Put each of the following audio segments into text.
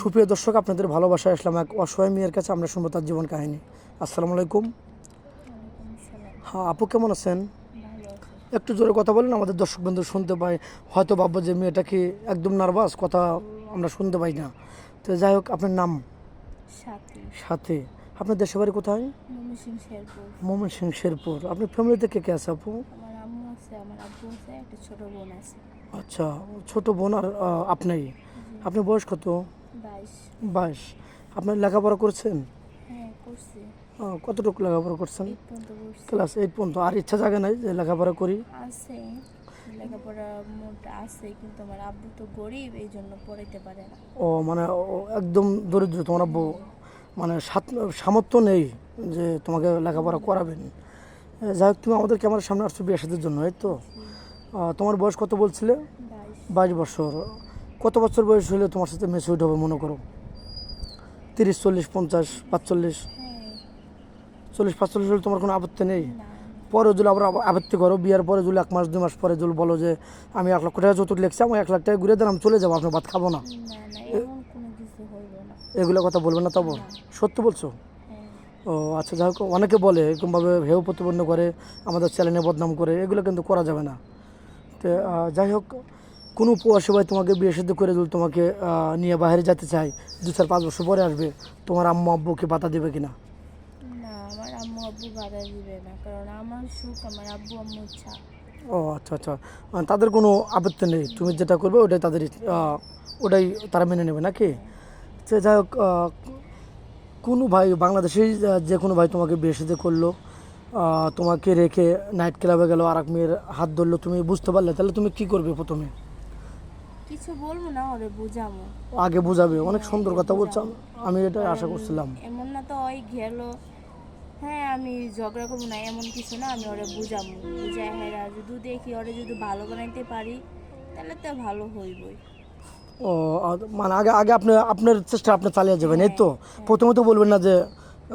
সুপ্রিয় দর্শক আপনাদের ভালোবাসা আসলাম এক অসহায় মেয়ের কাছে। আমরা শুনব তার জীবন কাহিনী। আসসালামু আলাইকুম। হ্যাঁ আপু কেমন আছেন? একটু জোরে কথা বলেন আমাদের দর্শক বন্ধু শুনতে পাই হয়তো ভাববো যে মেয়েটা কি একদম নার্ভাস? কথা আমরা শুনতে পাই না। তো যাই হোক আপনার নাম? সাথে। আপনার দেশের বাড়ি কোথায়? মোমন সিং শেরপুর। আপনার ফ্যামিলিতে কে কে আছে আপু? আচ্ছা ছোট বোন আর আপনি? আপনার বয়স কত? বাইশ। আপনার লেখাপড়া করছেন? হ্যাঁ কতটুকু লেখাপড়া করছেন? ক্লাস এইট পর্যন্ত। আর ইচ্ছা জাগে নাই যে লেখাপড়া করি? আছে। লেখাপড়া মোটা আছে কিন্তু আমার আব্বু তো গরিব এই জন্য পড়াইতে পারে না। ও মানে একদম দরিদ্র। তোমার আব্বু মানে সামর্থ্য নেই যে তোমাকে লেখাপড়া করাবেন। যাই হোক তুমি আমাদের ক্যামেরার সামনে আসছো বিয়ে সাথের জন্য এই তো? তোমার বয়স কত বলছিলে? বাইশ বছর। কত বছর বয়স হলে তোমার সাথে মেসুইড হবে মনে করো? তিরিশ চল্লিশ পঞ্চাশ পাঁচচল্লিশ? চল্লিশ পাঁচচল্লিশ হলে তোমার কোনো আপত্তি নেই? পরে যদি আবার আপত্তি করো বিয়ার পরে যদি এক মাস দুই মাস পরে যদি বলো যে আমি এক লক্ষ টাকা যৌতুক লিখছি আমি এক লাখ টাকা ঘুরে দিলাম চলে যাব আপনার ভাত খাব না। এগুলো কথা বলবে না তবু? সত্য বলছো? হ্যাঁ। ও আচ্ছা যাই হোক অনেকে বলে এরকমভাবে হেউ প্রতিপন্ন করে আমাদের চ্যানেলে বদনাম করে এগুলো কিন্তু করা যাবে না। তো যাই হোক কোনো উপবাসী ভাই তোমাকে বিয়ে সিদ্ধ করে দিল তোমাকে নিয়ে বাইরে যেতে চাই দু চার পাঁচ বছর পরে আসবে তোমার আম্মু আব্বুকে বাতা দেবে কিনা? না আমার আম্মু আব্বু বাধা দিবে না কারণ আমার সুখ আমার আব্বু আম্মু ইচ্ছা। ও আচ্ছা আচ্ছা। আহ, তাদের কোনো আপত্তি নেই তুমি যেটা করবে ওটাই তাদের ওটাই তারা মেনে নেবে নাকি? সে যাই হোক কোনো ভাই বাংলাদেশেই যে কোনো ভাই তোমাকে বিয়ে সাথে করল তোমাকে রেখে নাইট ক্লাবে গেলো আর এক মেয়ের হাত ধরলো তুমি বুঝতে পারলে তাহলে তুমি কি করবে প্রথমে? কিছু বলব না ওরে বুঝামো আগে বুঝাবে অনেক সুন্দর কথা বলছো। আমি এটা আশা করছিলাম। এমন না তো ওই গেল। হ্যাঁ আমি ঝগড়া করব না এমন কিছু না আমি ওরে বুঝাবো। বুঝাই হ্যাঁ যদি দেখি ওরে যদি ভালো বানাইতে পারি তাহলে তো ভালো হইবই। ও মানে আগে আগে আপনি আপনার চেষ্টা আপনি চালিয়ে যাবেন এই তো? প্রথমে তো বলবেন না যে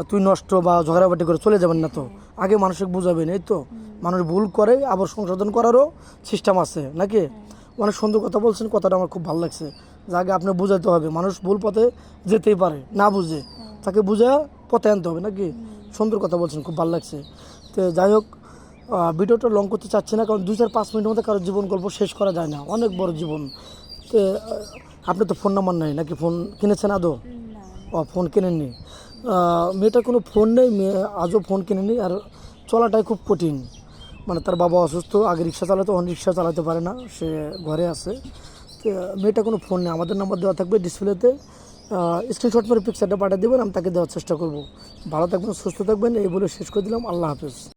তুই নষ্ট বা ঝগড়াবাটি করে চলে যাবেন না তো? আগে মানুষকে বুঝাবেন এই তো? মানুষ ভুল করে আবার সংশোধন করারও সিস্টেম আছে নাকি? অনেক সুন্দর কথা বলছেন কথাটা আমার খুব ভালো লাগছে। যে আগে আপনি বুঝাতে হবে মানুষ ভুল পথে যেতেই পারে না বুঝে তাকে বুঝে পথে আনতে হবে নাকি? সুন্দর কথা বলছেন খুব ভালো লাগছে। তো যাই হোক ভিডিওটা লং করতে চাচ্ছি না কারণ দুই চার পাঁচ মিনিটের মধ্যে কারোর জীবন গল্প শেষ করা যায় না অনেক বড় জীবন। তো আপনি তো ফোন নাম্বার নাই নাকি? ফোন কিনেছেন আদৌ? ও ফোন কিনেননি। মেয়েটার কোনো ফোন নেই মেয়ে আজও ফোন কিনেনি আর চলাটাই খুব কঠিন। মানে তার বাবা অসুস্থ, আগে রিক্সা চালাতো অন রিক্সা চালাতে পারে না, সে ঘরে আছে। মেয়েটা কোনো ফোন নেই, আমাদের নাম্বার দেওয়া থাকবে ডিসপ্লেতে স্ক্রিনশট মেরে পিকচারটা পাঠিয়ে দেবেন, আমি তাকে দেওয়ার চেষ্টা করব। ভালো থাকবেন, সুস্থ থাকবেন, এই বলে শেষ করে দিলাম, আল্লাহ হাফেজ।